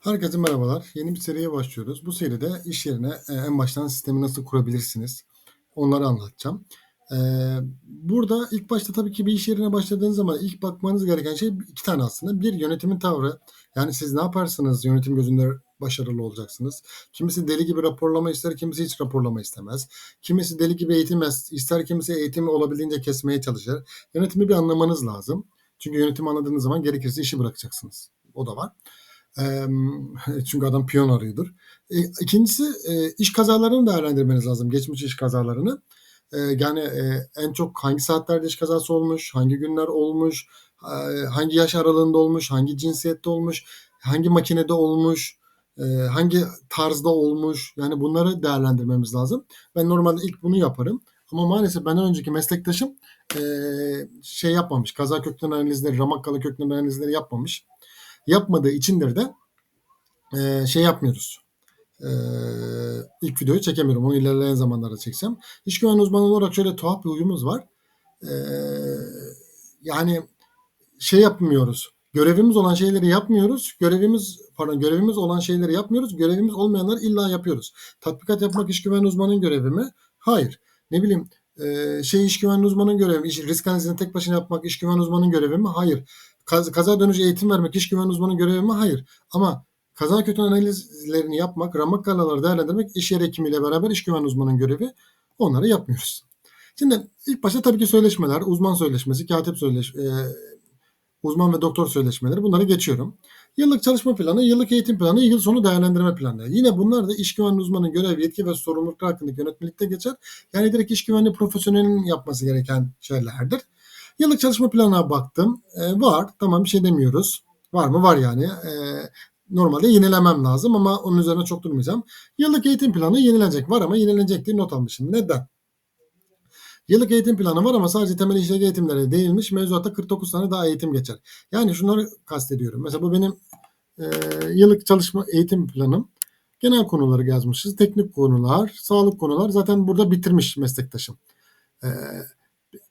Herkese merhabalar. Yeni bir seriye başlıyoruz. Bu seride iş yerine e, en baştan sistemi nasıl kurabilirsiniz? Onları anlatacağım. E, burada ilk başta tabii ki bir iş yerine başladığınız zaman ilk bakmanız gereken şey iki tane aslında. Bir yönetimin tavrı. Yani siz ne yaparsanız yönetim gözünde başarılı olacaksınız. Kimisi deli gibi raporlama ister, kimisi hiç raporlama istemez. Kimisi deli gibi eğitim ister, kimisi eğitimi olabildiğince kesmeye çalışır. Yönetimi bir anlamanız lazım. Çünkü yönetimi anladığınız zaman gerekirse işi bırakacaksınız. O da var. Çünkü adam piyon arıyordur. E, ikincisi iş kazalarını değerlendirmeniz lazım. Geçmiş iş kazalarını. Yani en çok hangi saatlerde iş kazası olmuş, hangi günler olmuş, hangi yaş aralığında olmuş, hangi cinsiyette olmuş, hangi makinede olmuş, hangi tarzda olmuş. Yani bunları değerlendirmemiz lazım. Ben normalde ilk bunu yaparım. Ama maalesef benden önceki meslektaşım şey yapmamış. Kaza kökten analizleri, ramakkalı kökten analizleri yapmamış yapmadığı içindir de e, şey yapmıyoruz. E, ilk videoyu çekemiyorum. Onu ilerleyen zamanlarda çeksem. İş güven uzmanı olarak şöyle tuhaf bir uyumuz var. E, yani şey yapmıyoruz. Görevimiz olan şeyleri yapmıyoruz. Görevimiz pardon görevimiz olan şeyleri yapmıyoruz. Görevimiz olmayanları illa yapıyoruz. Tatbikat yapmak iş güven uzmanının görevi mi? Hayır. Ne bileyim şey iş güven uzmanının görevi mi? Risk analizini tek başına yapmak iş güven uzmanının görevi mi? Hayır. Kaz, kaza dönüşü eğitim vermek iş güven uzmanının görevi mi? Hayır. Ama kaza kötü analizlerini yapmak, ramak kanaları değerlendirmek iş yer hekimiyle beraber iş güven uzmanının görevi. Onları yapmıyoruz. Şimdi ilk başta tabii ki söyleşmeler, uzman söyleşmesi, katip söyleş, e, uzman ve doktor söyleşmeleri bunları geçiyorum. Yıllık çalışma planı, yıllık eğitim planı, yıl sonu değerlendirme planı. Yine bunlar da iş güvenliği uzmanının görev, yetki ve sorumlulukları hakkındaki yönetmelikte geçer. Yani direkt iş güvenliği profesyonelinin yapması gereken şeylerdir. Yıllık çalışma planına baktım. E, var. Tamam bir şey demiyoruz. Var mı? Var yani. E, normalde yenilemem lazım ama onun üzerine çok durmayacağım. Yıllık eğitim planı yenilenecek. Var ama yenilenecek diye not almışım. Neden? Yıllık eğitim planı var ama sadece temel işlek eğitimlere değinmiş. Mevzuatta 49 tane daha eğitim geçer. Yani şunları kastediyorum. Mesela bu benim e, yıllık çalışma eğitim planım. Genel konuları yazmışız. Teknik konular, sağlık konular. Zaten burada bitirmiş meslektaşım. E,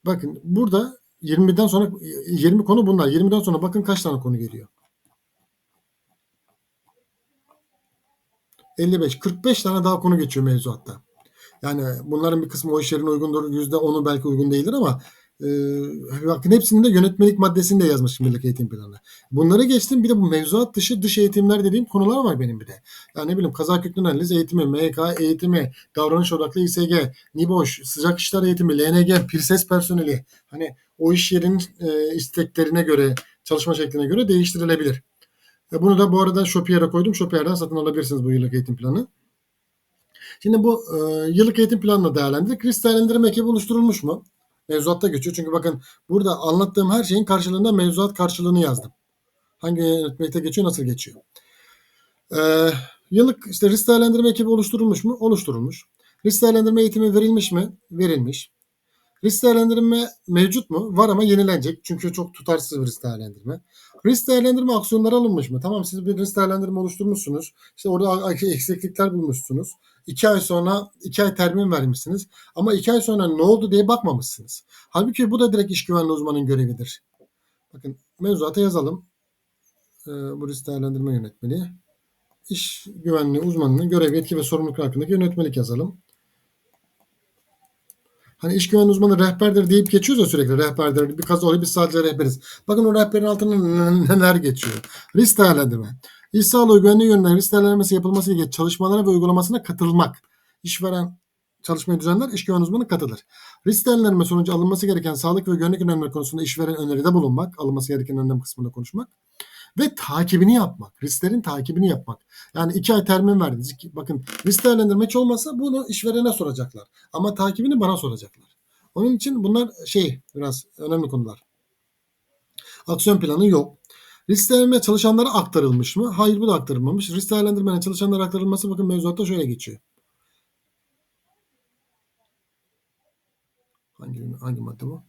bakın burada 20'den sonra 20 konu bunlar. 20'den sonra bakın kaç tane konu geliyor. 55, 45 tane daha konu geçiyor mevzuatta. Yani bunların bir kısmı o iş yerine uygundur. %10'u belki uygun değildir ama e, bakın hepsinin de yönetmelik maddesini de yazmış milli eğitim planı. Bunları geçtim bir de bu mevzuat dışı dış eğitimler dediğim konular var benim bir de. Yani ne bileyim kaza köklü analiz eğitimi, MK eğitimi, davranış odaklı İSG, NİBOŞ, sıcak işler eğitimi, LNG, PIRSES personeli. Hani o iş yerinin e, isteklerine göre, çalışma şekline göre değiştirilebilir. E, bunu da bu arada Shopier'e koydum. Shopier'den satın alabilirsiniz bu yıllık eğitim planı. Şimdi bu e, yıllık eğitim planını değerlendirdik. Risk değerlendirme ekibi oluşturulmuş mu? Mevzuatta geçiyor. Çünkü bakın burada anlattığım her şeyin karşılığında mevzuat karşılığını yazdım. Hangi yönetmelikte geçiyor, nasıl geçiyor? Ee, yıllık işte risk değerlendirme ekibi oluşturulmuş mu? Oluşturulmuş. Risk değerlendirme eğitimi verilmiş mi? Verilmiş. Risk değerlendirme mevcut mu? Var ama yenilenecek. Çünkü çok tutarsız bir risk değerlendirme. Risk değerlendirme aksiyonları alınmış mı? Tamam siz bir risk değerlendirme oluşturmuşsunuz. İşte orada eksiklikler bulmuşsunuz. İki ay sonra iki ay termin vermişsiniz. Ama iki ay sonra ne oldu diye bakmamışsınız. Halbuki bu da direkt iş güvenliği uzmanının görevidir. Bakın mevzuata yazalım. Ee, bu risk değerlendirme yönetmeliği. İş güvenliği uzmanının görev, yetki ve sorumluluk hakkındaki yönetmelik yazalım. Hani iş güven uzmanı rehberdir deyip geçiyoruz ya sürekli rehberdir. Bir kaza oluyor biz sadece rehberiz. Bakın o rehberin altında neler geçiyor. Risk değerlendirme. İş sağlığı güvenliği yönünden risk değerlendirmesi yapılması ile çalışmalara ve uygulamasına katılmak. İşveren çalışmayı düzenler, iş güven uzmanı katılır. Risk değerlendirme sonucu alınması gereken sağlık ve güvenlik önlemleri konusunda işveren öneride bulunmak, alınması gereken önlem kısmında konuşmak ve takibini yapmak. Risklerin takibini yapmak. Yani iki ay termin verdiniz. Bakın risk değerlendirme hiç olmazsa bunu işverene soracaklar. Ama takibini bana soracaklar. Onun için bunlar şey biraz önemli konular. Aksiyon planı yok. Risk değerlendirme çalışanlara aktarılmış mı? Hayır bu da aktarılmamış. Risk değerlendirmenin çalışanlara aktarılması bakın mevzuatta şöyle geçiyor. Hangi, hangi madde bu?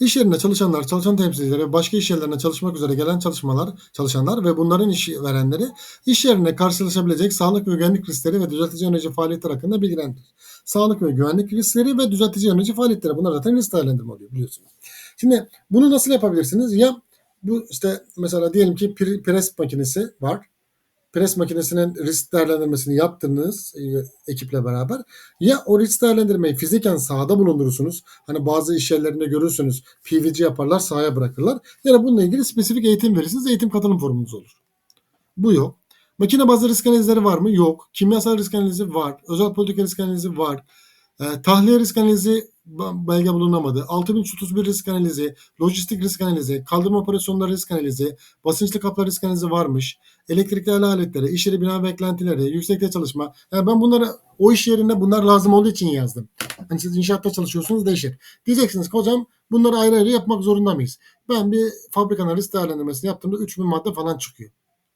İş yerinde çalışanlar, çalışan temsilcileri ve başka iş yerlerine çalışmak üzere gelen çalışmalar, çalışanlar ve bunların iş verenleri iş yerine karşılaşabilecek sağlık ve güvenlik riskleri ve düzeltici önerici faaliyetler hakkında bilgilendirir. Sağlık ve güvenlik riskleri ve düzeltici önerici faaliyetleri bunlar zaten risk oluyor biliyorsunuz. Şimdi bunu nasıl yapabilirsiniz? Ya bu işte mesela diyelim ki pres makinesi var pres makinesinin risk değerlendirmesini yaptınız e, ekiple beraber ya o risk değerlendirmeyi fiziken sahada bulundurursunuz. Hani bazı iş yerlerinde görürsünüz PVC yaparlar sahaya bırakırlar. Ya da bununla ilgili spesifik eğitim verirsiniz. Eğitim katılım formunuz olur. Bu yok. Makine bazlı risk analizleri var mı? Yok. Kimyasal risk analizi var. Özel politika risk analizi var. E, tahliye risk analizi belge bulunamadı. 6331 risk analizi, lojistik risk analizi, kaldırma operasyonları risk analizi, basınçlı kaplar risk analizi varmış. Elektrikli el aletleri, iş yeri bina beklentileri, yüksekte çalışma. Yani ben bunları o iş yerinde bunlar lazım olduğu için yazdım. Hani siz inşaatta çalışıyorsunuz değişir. Diyeceksiniz ki hocam bunları ayrı ayrı yapmak zorunda mıyız? Ben bir fabrikanın risk değerlendirmesini yaptığımda 3000 madde falan çıkıyor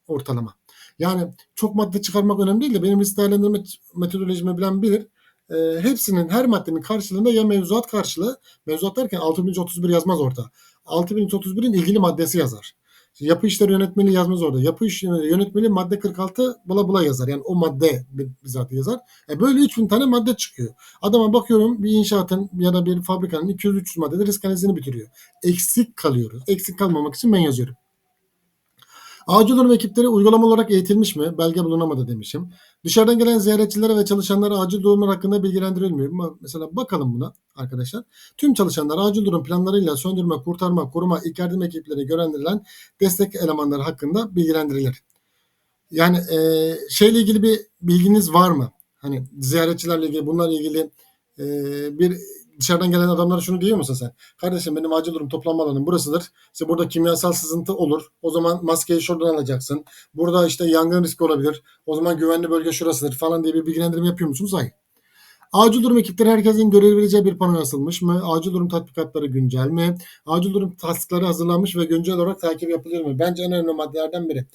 ortalama. Yani çok madde çıkarmak önemli değil de benim risk değerlendirme metodolojimi bilen bilir e, hepsinin her maddenin karşılığında ya mevzuat karşılığı mevzuat derken 6031 yazmaz orada. 6031'in ilgili maddesi yazar. Yapı işleri yönetmeliği yazmaz orada. Yapı işleri yönetmeliği madde 46 bula bula yazar. Yani o madde bizzat yazar. E böyle 3000 tane madde çıkıyor. Adama bakıyorum bir inşaatın ya da bir fabrikanın 200-300 maddede risk analizini bitiriyor. Eksik kalıyoruz. Eksik kalmamak için ben yazıyorum. Acil durum ekipleri uygulama olarak eğitilmiş mi? Belge bulunamadı demişim. Dışarıdan gelen ziyaretçilere ve çalışanlara acil durumlar hakkında bilgilendirilmiyor? Mesela bakalım buna arkadaşlar. Tüm çalışanlar acil durum planlarıyla söndürme, kurtarma, koruma, ilk yardım ekipleri görevlendirilen destek elemanları hakkında bilgilendirilir. Yani e, şeyle ilgili bir bilginiz var mı? Hani ziyaretçilerle ilgili bunlarla ilgili e, bir dışarıdan gelen adamlara şunu diyor musun sen? Kardeşim benim acil durum toplanma alanım burasıdır. İşte burada kimyasal sızıntı olur. O zaman maskeyi şuradan alacaksın. Burada işte yangın riski olabilir. O zaman güvenli bölge şurasıdır falan diye bir bilgilendirme yapıyor musunuz? Hayır. Acil durum ekipleri herkesin görebileceği bir pano asılmış mı? Acil durum tatbikatları güncel mi? Acil durum taskları hazırlanmış ve güncel olarak takip yapılıyor mu? Bence en önemli maddelerden biri.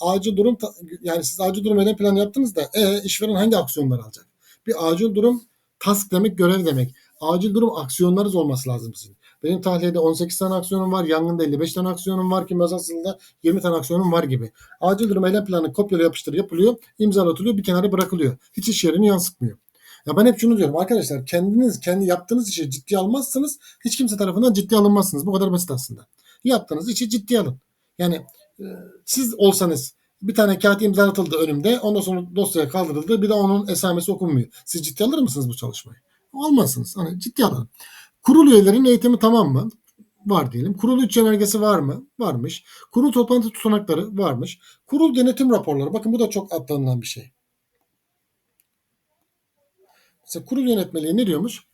Acil durum yani siz acil durum hedef planı yaptınız da e, işveren hangi aksiyonları alacak? Bir acil durum task demek görev demek acil durum aksiyonlarınız olması lazım sizin. Benim tahliyede 18 tane aksiyonum var. Yangında 55 tane aksiyonum var. Kimyasasında 20 tane aksiyonum var gibi. Acil durum eylem planı kopyala yapıştır yapılıyor. imzalatılıyor. Bir kenara bırakılıyor. Hiç iş yerini yansıtmıyor. Ya ben hep şunu diyorum arkadaşlar kendiniz kendi yaptığınız işi ciddi almazsanız hiç kimse tarafından ciddi alınmazsınız. Bu kadar basit aslında. Yaptığınız işi ciddi alın. Yani e, siz olsanız bir tane kağıt imzalatıldı önümde. Ondan sonra dosyaya kaldırıldı. Bir de onun esamesi okunmuyor. Siz ciddi alır mısınız bu çalışmayı? Olmazsınız. Hani ciddi alın. Kurul üyelerinin eğitimi tamam mı? Var diyelim. Kurul üç yönergesi var mı? Varmış. Kurul toplantı tutanakları varmış. Kurul denetim raporları. Bakın bu da çok atlanılan bir şey. Mesela kurul yönetmeliği ne diyormuş?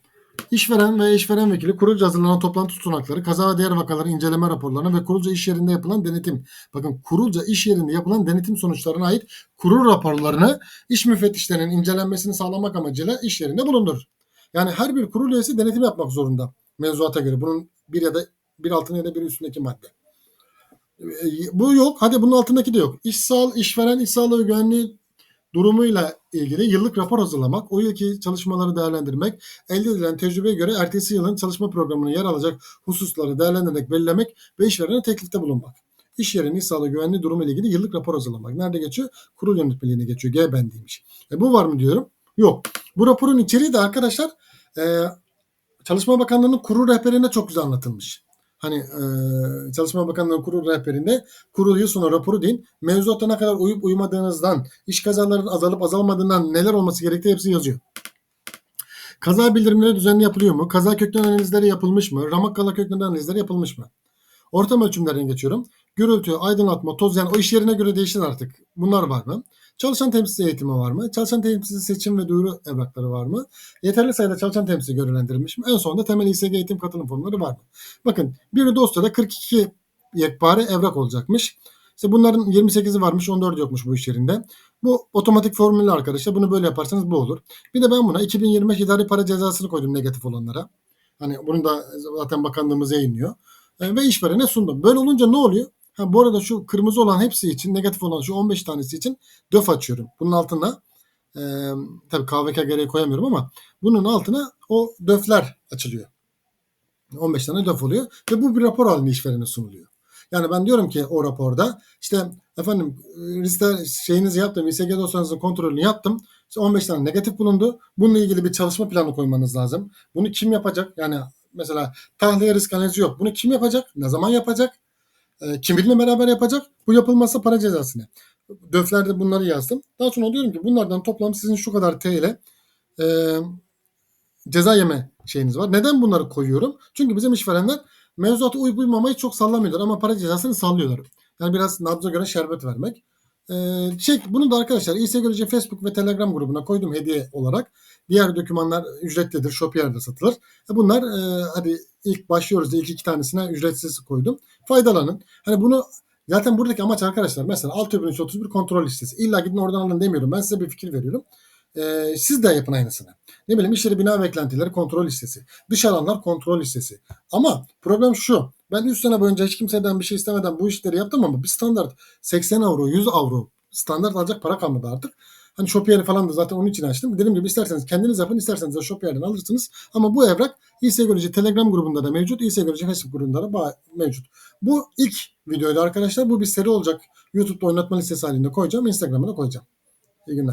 İşveren ve işveren vekili kurulca hazırlanan toplantı tutanakları, kaza ve diğer vakaların inceleme raporlarına ve kurulca iş yerinde yapılan denetim. Bakın kurulca iş yerinde yapılan denetim sonuçlarına ait kurul raporlarını iş müfettişlerinin incelenmesini sağlamak amacıyla iş yerinde bulundurur. Yani her bir kurul üyesi denetim yapmak zorunda mevzuata göre. Bunun bir ya da bir altında ya da bir üstündeki madde. E, bu yok. Hadi bunun altındaki de yok. İş sağ, işveren iş sağlığı ve güvenliği durumuyla ilgili yıllık rapor hazırlamak, o yılki çalışmaları değerlendirmek, elde edilen tecrübeye göre ertesi yılın çalışma programına yer alacak hususları değerlendirmek, belirlemek ve işverene teklifte bulunmak. İş yerinin iş sağlığı güvenliği durumu ile ilgili yıllık rapor hazırlamak. Nerede geçiyor? Kurul yönetmeliğine geçiyor. G bendiymiş. E bu var mı diyorum? Yok. Bu raporun içeriği de arkadaşlar e, Çalışma Bakanlığı'nın kurul rehberinde çok güzel anlatılmış. Hani e, Çalışma Bakanlığı'nın kurul rehberinde kurul yıl sonu raporu değil, mevzuata ne kadar uyup uymadığınızdan, iş kazalarının azalıp azalmadığından neler olması gerektiği hepsi yazıyor. Kaza bildirimleri düzenli yapılıyor mu? Kaza kökten analizleri yapılmış mı? Ramak kala kökten analizleri yapılmış mı? Ortam ölçümlerine geçiyorum. Gürültü, aydınlatma, toz yani o iş yerine göre değişir artık. Bunlar var mı? Çalışan temsilci eğitimi var mı? Çalışan temsilci seçim ve duyuru evrakları var mı? Yeterli sayıda çalışan temsilci görevlendirilmiş mi? En sonunda temel İSG eğitim katılım formları var mı? Bakın bir dosyada 42 yekpare evrak olacakmış. İşte bunların 28'i varmış 14 yokmuş bu iş yerinde. Bu otomatik formülle arkadaşlar. Bunu böyle yaparsanız bu olur. Bir de ben buna 2025 idari para cezasını koydum negatif olanlara. Hani bunu da zaten bakanlığımız yayınlıyor. E, ve işverene sundum. Böyle olunca ne oluyor? Ha, bu arada şu kırmızı olan hepsi için negatif olan şu 15 tanesi için döf açıyorum. Bunun altına e, tabii KVK gereği koyamıyorum ama bunun altına o döfler açılıyor. 15 tane hedef oluyor ve bu bir rapor halinde işverene sunuluyor. Yani ben diyorum ki o raporda işte efendim liste şeyinizi yaptım, İSG dosyanızın kontrolünü yaptım. İşte 15 tane negatif bulundu. Bununla ilgili bir çalışma planı koymanız lazım. Bunu kim yapacak? Yani mesela tahliye risk analizi yok. Bunu kim yapacak? Ne zaman yapacak? E, kiminle beraber yapacak? Bu yapılmazsa para cezası ne? Döflerde bunları yazdım. Daha sonra diyorum ki bunlardan toplam sizin şu kadar TL e, ceza yeme şeyiniz var. Neden bunları koyuyorum? Çünkü bizim işverenler mevzuata uyup uymamayı çok sallamıyorlar ama para cezasını sallıyorlar. Yani biraz nabza göre şerbet vermek. Ee, şey, bunu da arkadaşlar Görece Facebook ve Telegram grubuna koydum hediye olarak. Diğer dokümanlar ücretlidir. Shopier'de satılır. E bunlar e, hadi ilk başlıyoruz da ilk iki tanesine ücretsiz koydum. Faydalanın. Hani bunu zaten buradaki amaç arkadaşlar mesela 6331 kontrol listesi. İlla gidin oradan alın demiyorum. Ben size bir fikir veriyorum. Ee, siz de yapın aynısını. Ne bileyim iş yeri bina beklentileri kontrol listesi. Dış alanlar kontrol listesi. Ama problem şu. Ben 3 sene boyunca hiç kimseden bir şey istemeden bu işleri yaptım ama bir standart 80 avro, 100 avro standart alacak para kalmadı artık. Hani Shopier'i falan da zaten onun için açtım. Dediğim gibi isterseniz kendiniz yapın, isterseniz de Shopier'den alırsınız. Ama bu evrak İSE Görücü Telegram grubunda da mevcut, İSE Görücü Facebook grubunda da mevcut. Bu ilk videoydu arkadaşlar. Bu bir seri olacak. YouTube'da oynatma listesi halinde koyacağım. Instagram'a da koyacağım. İyi günler.